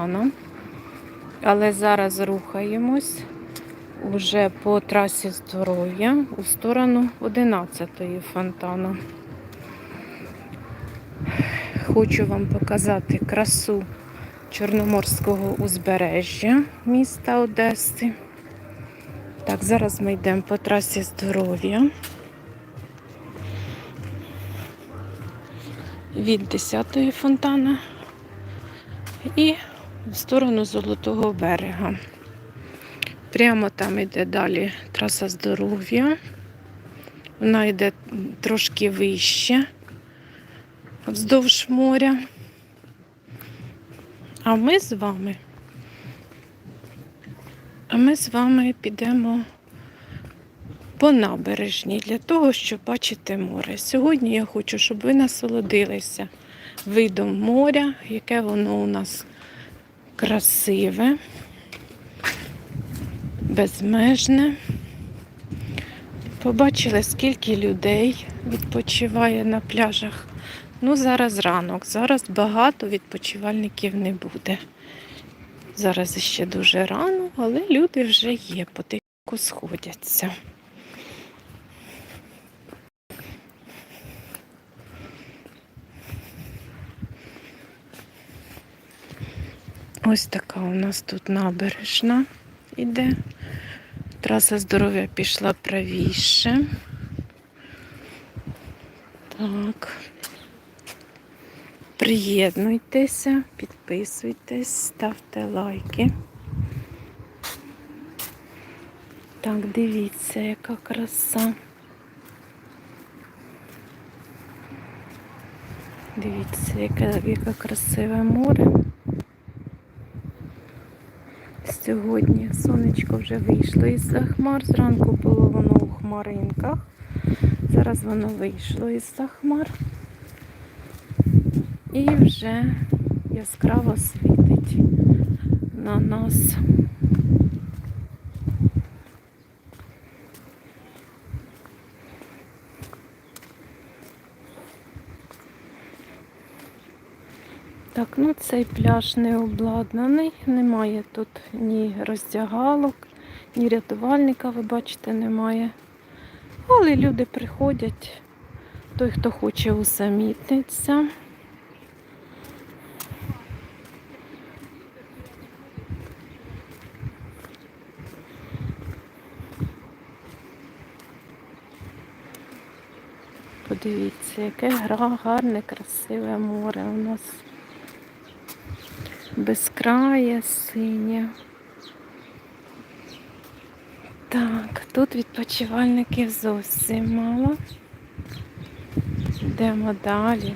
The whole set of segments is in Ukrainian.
фонтаном. Але зараз рухаємось уже по трасі здоров'я у сторону 11-ї фонтану. Хочу вам показати красу Чорноморського узбережжя міста Одеси. Так, зараз ми йдемо по трасі здоров'я. Від 10-ї фонтана і в сторону Золотого берега. Прямо там йде далі траса здоров'я. Вона йде трошки вище вздовж моря. А ми з вами. А ми з вами підемо по набережній для того, щоб бачити море. Сьогодні я хочу, щоб ви насолодилися видом моря, яке воно у нас красиве, безмежне. Побачили, скільки людей відпочиває на пляжах. Ну, зараз ранок, зараз багато відпочивальників не буде. Зараз ще дуже рано, але люди вже є, потихеньку сходяться. Ось така у нас тут набережна іде. Траса здоров'я пішла правіше. Так. Приєднуйтеся, підписуйтесь, ставте лайки. Так, дивіться, яка краса. Дивіться, яке, яке красиве море. Сьогодні сонечко вже вийшло із-за хмар. Зранку було воно у хмаринках. Зараз воно вийшло із-за хмар. І вже яскраво світить на нас. Так, ну цей пляж не обладнаний, немає тут ні роздягалок, ні рятувальника, ви бачите, немає. Але люди приходять, той, хто хоче усамітнитися. Подивіться, яке гарне, красиве море у нас. Безкрає, синє. Так, тут відпочивальників зовсім мало. Йдемо далі.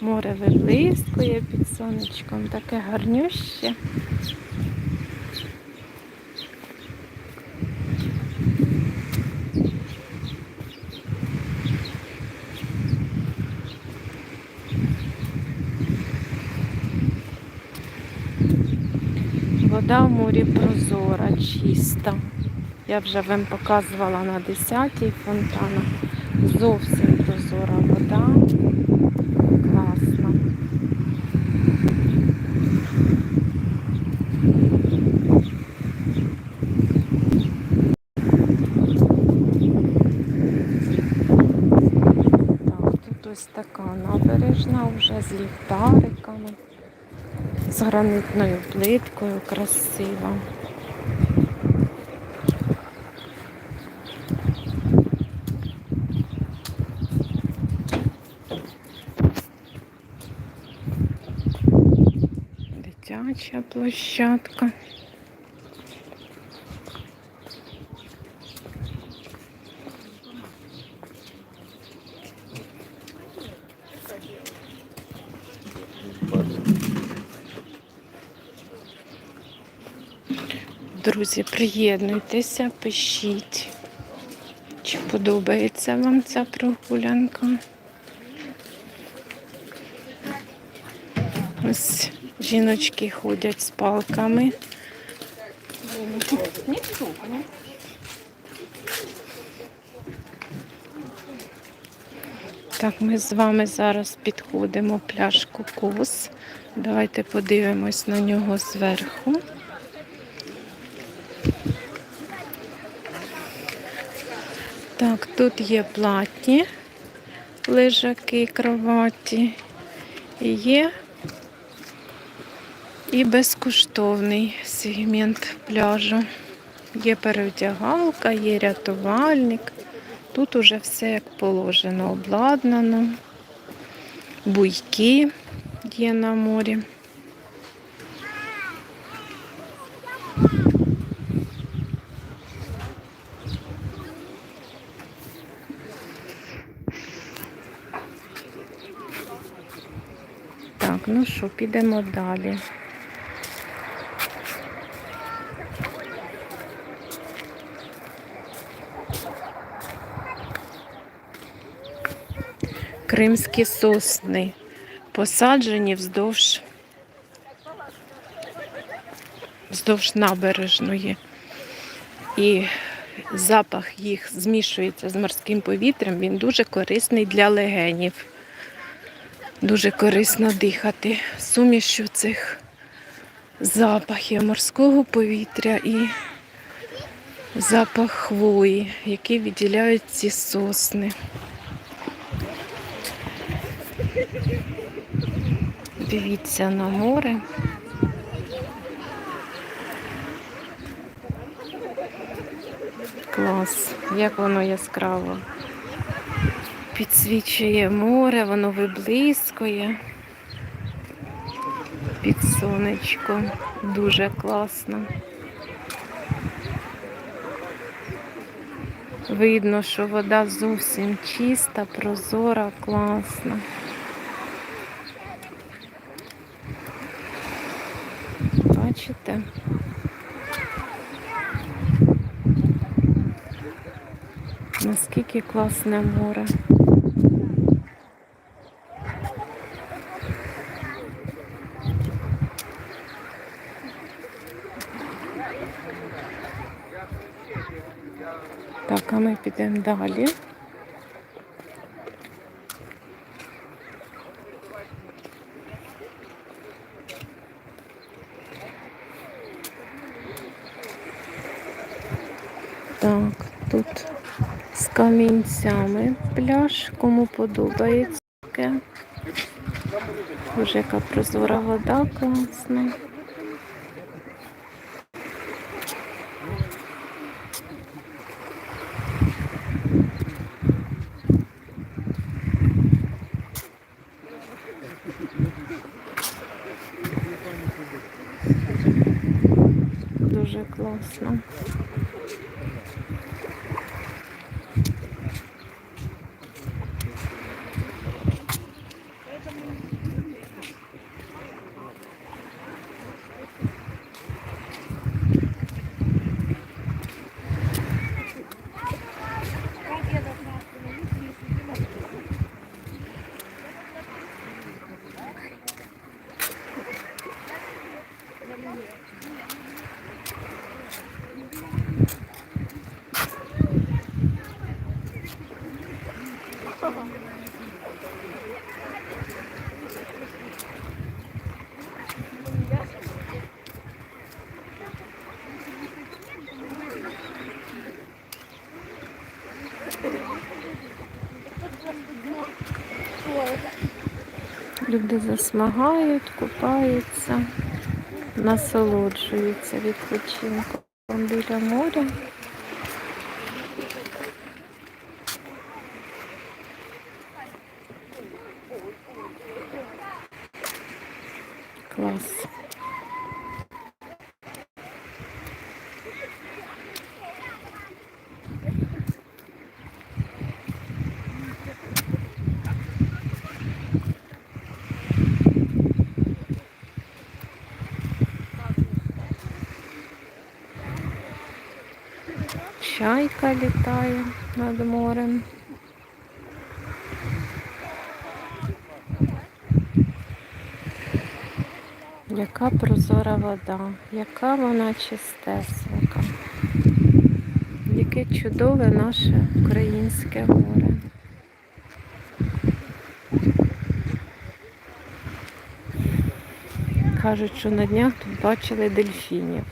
Море виблискує під сонечком, таке гарнюще. Вода в морі прозора, чиста. Я вже вам показувала на 10-й фонтана. Зовсім прозора вода. Класна. Так, тут ось така набережна вже з ліхтариками з гранитною плиткою красива. Дитяча площадка. Друзі, приєднуйтеся, пишіть, чи подобається вам ця прогулянка. Ось жіночки ходять з палками. Так, ми з вами зараз підходимо пляж Кокос. Давайте подивимось на нього зверху. Так, тут є платні лежаки, кроваті. І є і безкоштовний сегмент пляжу. Є перевдягалка, є рятувальник. Тут уже все як положено, обладнано. Буйки є на морі. Так, ну що, підемо далі. Кримські сосни посаджені вздовж, вздовж набережної. І запах їх змішується з морським повітрям, він дуже корисний для легенів. Дуже корисно дихати сумішю цих запахів морського повітря і запах хвої, який відділяють ці сосни. Дивіться на море. Клас, як воно яскраво підсвічує море, воно виблискує під сонечко. Дуже класно. Видно, що вода зовсім чиста, прозора, класна. Бачите? Наскільки класне море. Підемо далі. Так, тут з камінцями пляж, кому подобається таке. Дуже яка прозора вода класна. Дуже класно. Люди засмагають, купаються, насолоджуються відпочинком біля моря. Клас. Чайка літає над морем. Яка прозора вода, яка вона чистесенька, яке чудове наше українське море. Кажуть, що на днях тут бачили дельфінів.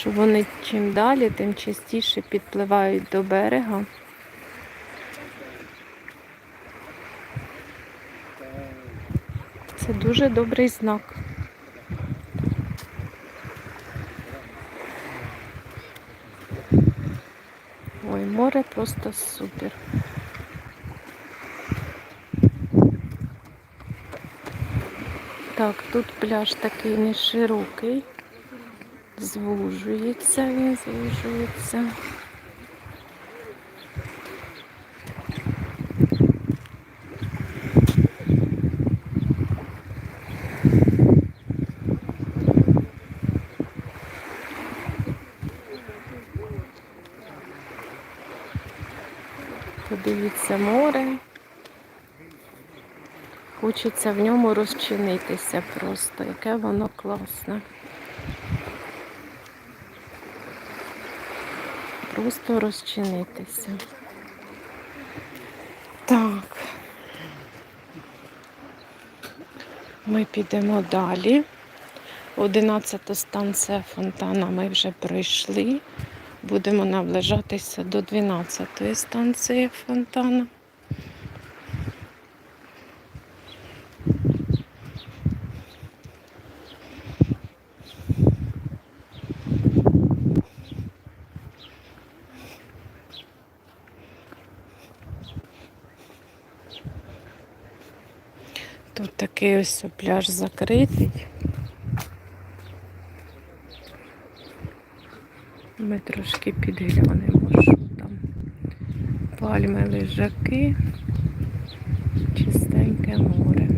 Що вони чим далі, тим частіше підпливають до берега. Це дуже добрий знак. Ой, море просто супер. Так, тут пляж такий не широкий. Звужується він, звужується. Подивіться море. Хочеться в ньому розчинитися просто, яке воно класне. Просто розчинитися. Так. Ми підемо далі. 11 станція фонтана ми вже пройшли. Будемо наближатися до 12 станції фонтана. Тут такий ось пляж закритий. Ми трошки підглянемо, що там. Пальми, лежаки, чистеньке море.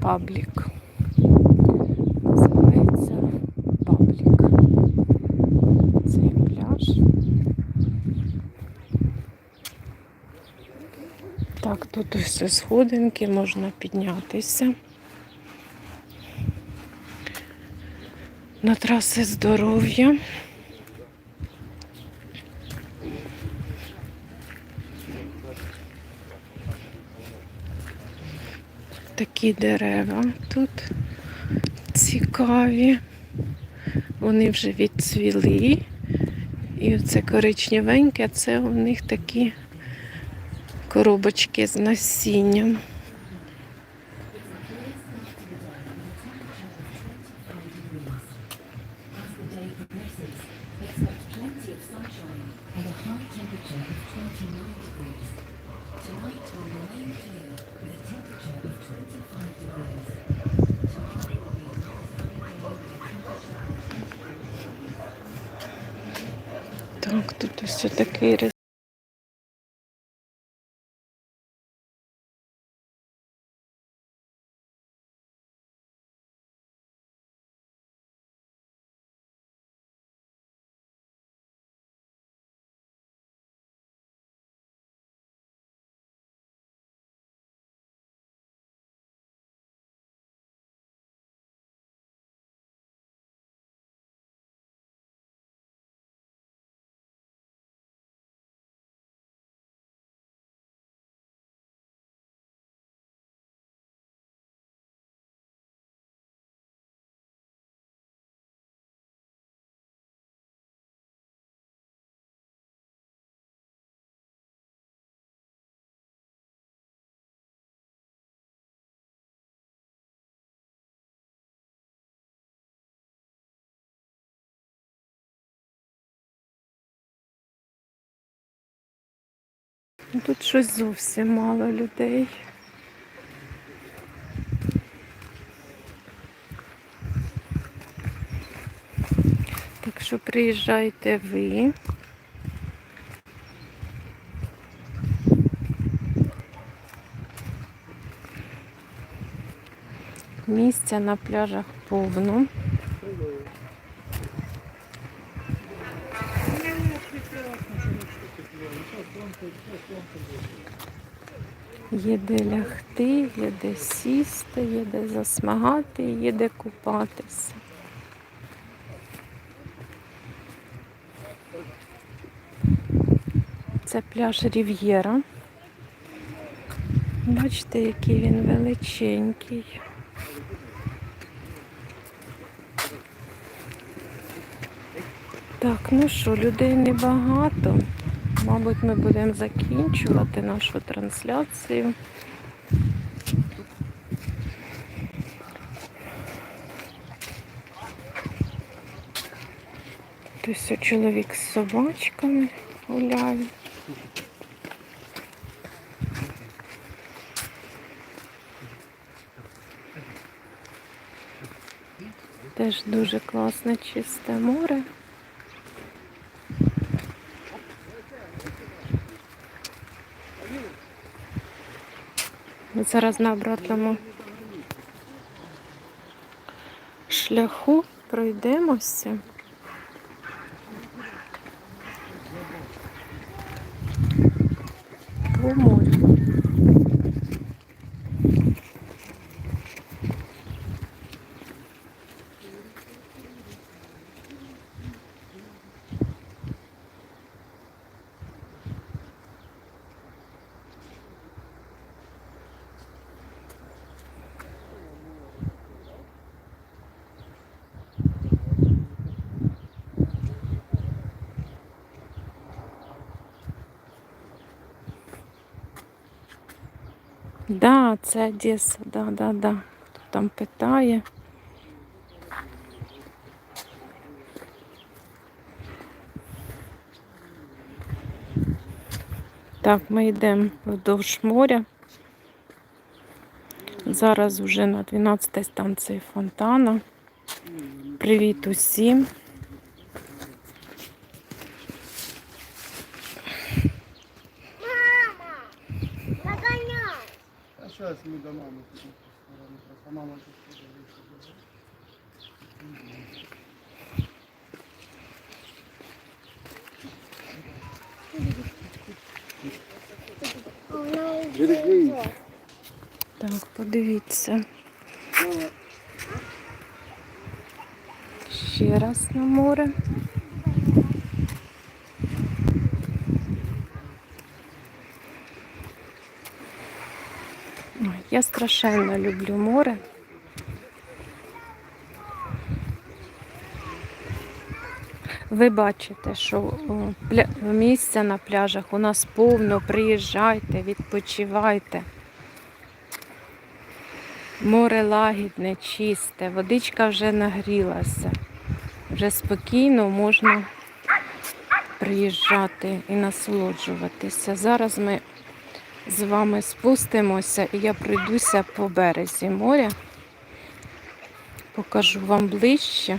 Паблік. Називається паблік. Цей пляж. Так, тут все сходинки, можна піднятися. На траси здоров'я. Такі дерева тут цікаві. Вони вже відцвіли. І оце коричневеньке, це у них такі коробочки з насінням. Тут щось зовсім мало людей. Так що приїжджайте ви. Місця на пляжах повно. Є де лягти, є де сісти, є де засмагати, є де купатися. Це пляж Рів'єра. Бачите, який він величенький. Так, ну що, людей небагато. Мабуть, ми будемо закінчувати нашу трансляцію. Ось чоловік з собачками гуляє. Теж дуже класне чисте море. Зараз на обратному шляху пройдемося. По. Да, це Одеса, да, да, да. Хто там питає. Так, ми йдемо вдовж моря. Зараз вже на 12 станції фонтана. Привіт усім. Я страшенно люблю море. Ви бачите, що місця на пляжах у нас повно. Приїжджайте, відпочивайте. Море лагідне, чисте, водичка вже нагрілася. Вже спокійно можна приїжджати і насолоджуватися. Зараз ми з вами спустимося і я пройдуся по березі моря. Покажу вам ближче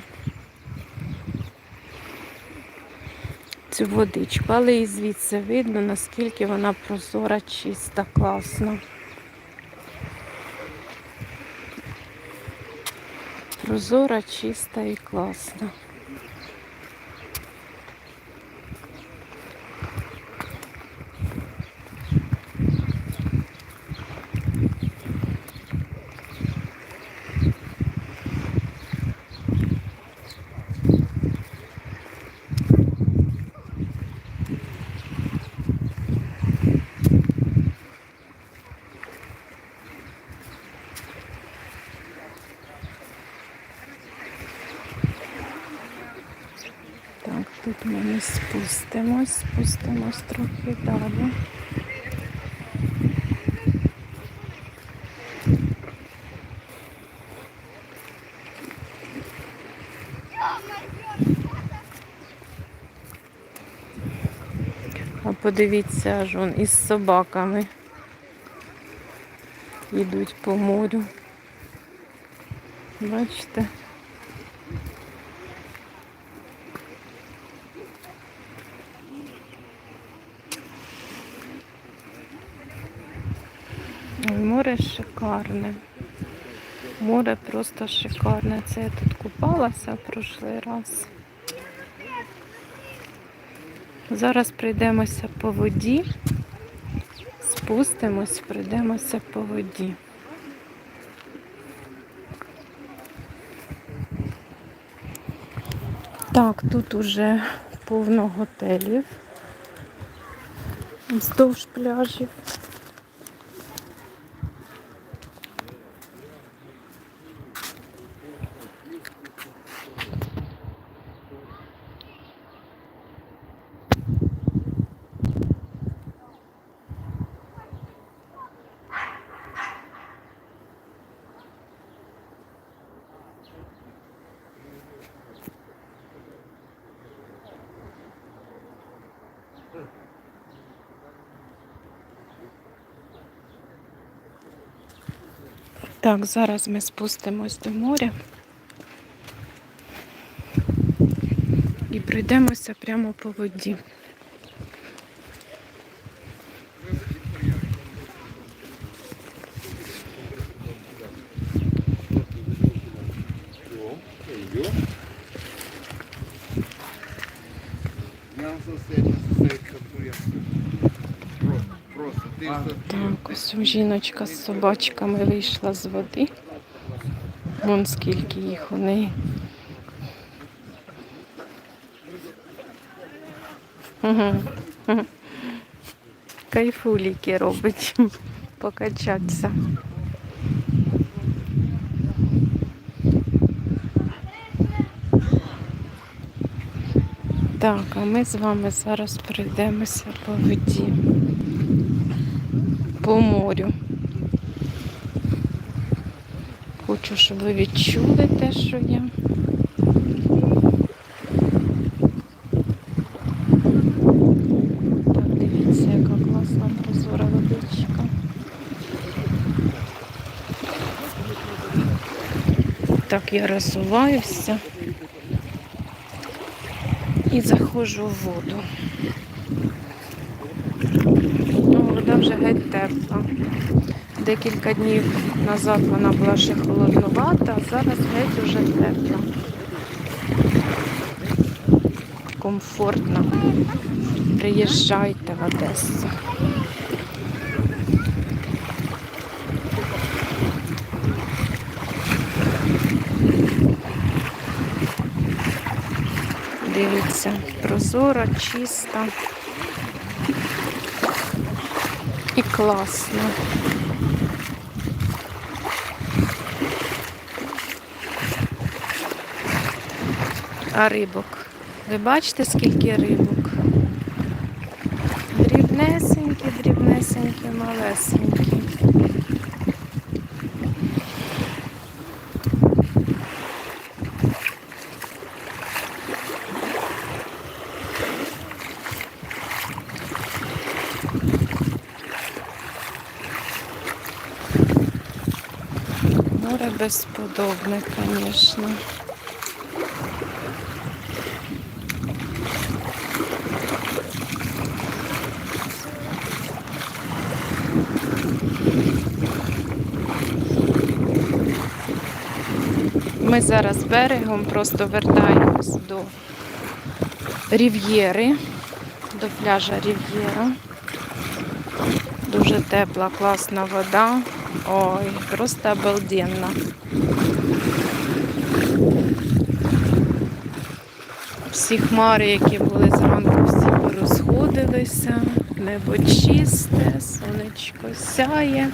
цю водичку, але і звідси видно, наскільки вона прозора, чиста, класна. Прозора, чиста і класна. Так, тут ми не спустимось, спустимось трохи далі. А подивіться, аж он із собаками йдуть по морю. Бачите? Море шикарне. Море просто шикарне. Це я тут купалася в прошлий раз. Зараз прийдемося по воді. Спустимось, прийдемося по воді. Так, тут уже повно готелів. Вздовж пляжів. Так, зараз ми спустимось до моря і пройдемося прямо по воді. Я сосед, сосед, я. Просто, просто. Ти все Так, ось жіночка з собачками вийшла з води. Вон скільки їх у неї. Кайфуліки робить покачатися. Так, а ми з вами зараз пройдемося по воді, по морю. Хочу, щоб ви відчули те, що є. Так, дивіться, яка класна прозора водичка. Так, я розсуваюся і заходжу в воду. Ну, вода вже геть тепла. Декілька днів назад вона була ще холоднувата, а зараз геть уже тепла. Комфортно. Приїжджайте в Одесу. Дивіться, прозора, чиста і класно. А рибок? Ви бачите, скільки рибок? Дрібнесенькі, дрібнесенькі, малесенькі. Безподобне, звісно. Ми зараз берегом просто вертаємось до Рів'єри, до пляжа Рів'єра. Дуже тепла, класна вода. Ой, просто обалденно. Всі хмари, які були зранку, всі розходилися. Небо чисте, сонечко сяє.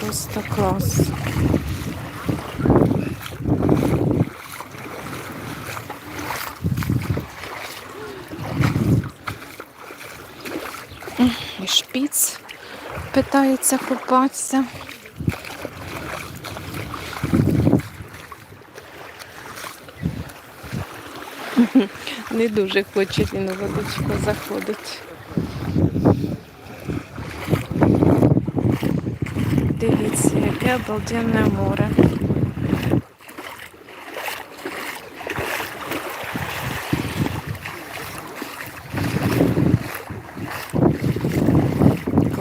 Просто клас. І шпіц питається купатися. Не дуже хоче він у водичку заходить. Дивіться, яке обалденне море.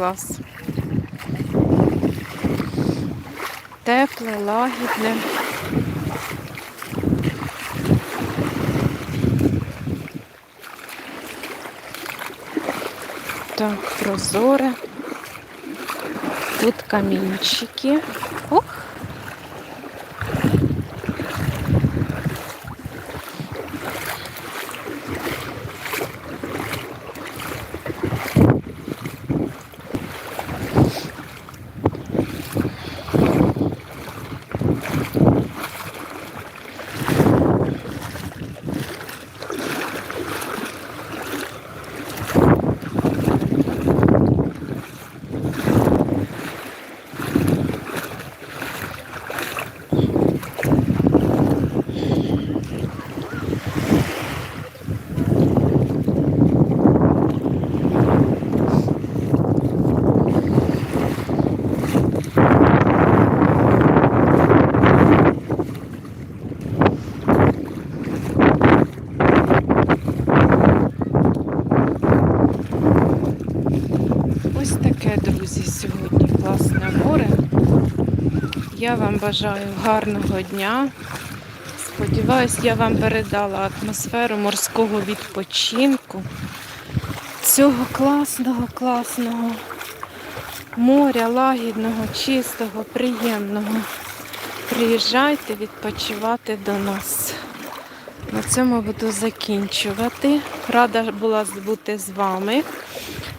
клас. Тепле, лагідне. Так, прозоре. Тут камінчики. Ох! Друзі, сьогодні класне море. Я вам бажаю гарного дня. Сподіваюсь, я вам передала атмосферу морського відпочинку. Цього класного, класного моря, лагідного, чистого, приємного. Приїжджайте відпочивати до нас. На цьому буду закінчувати. Рада була бути з вами.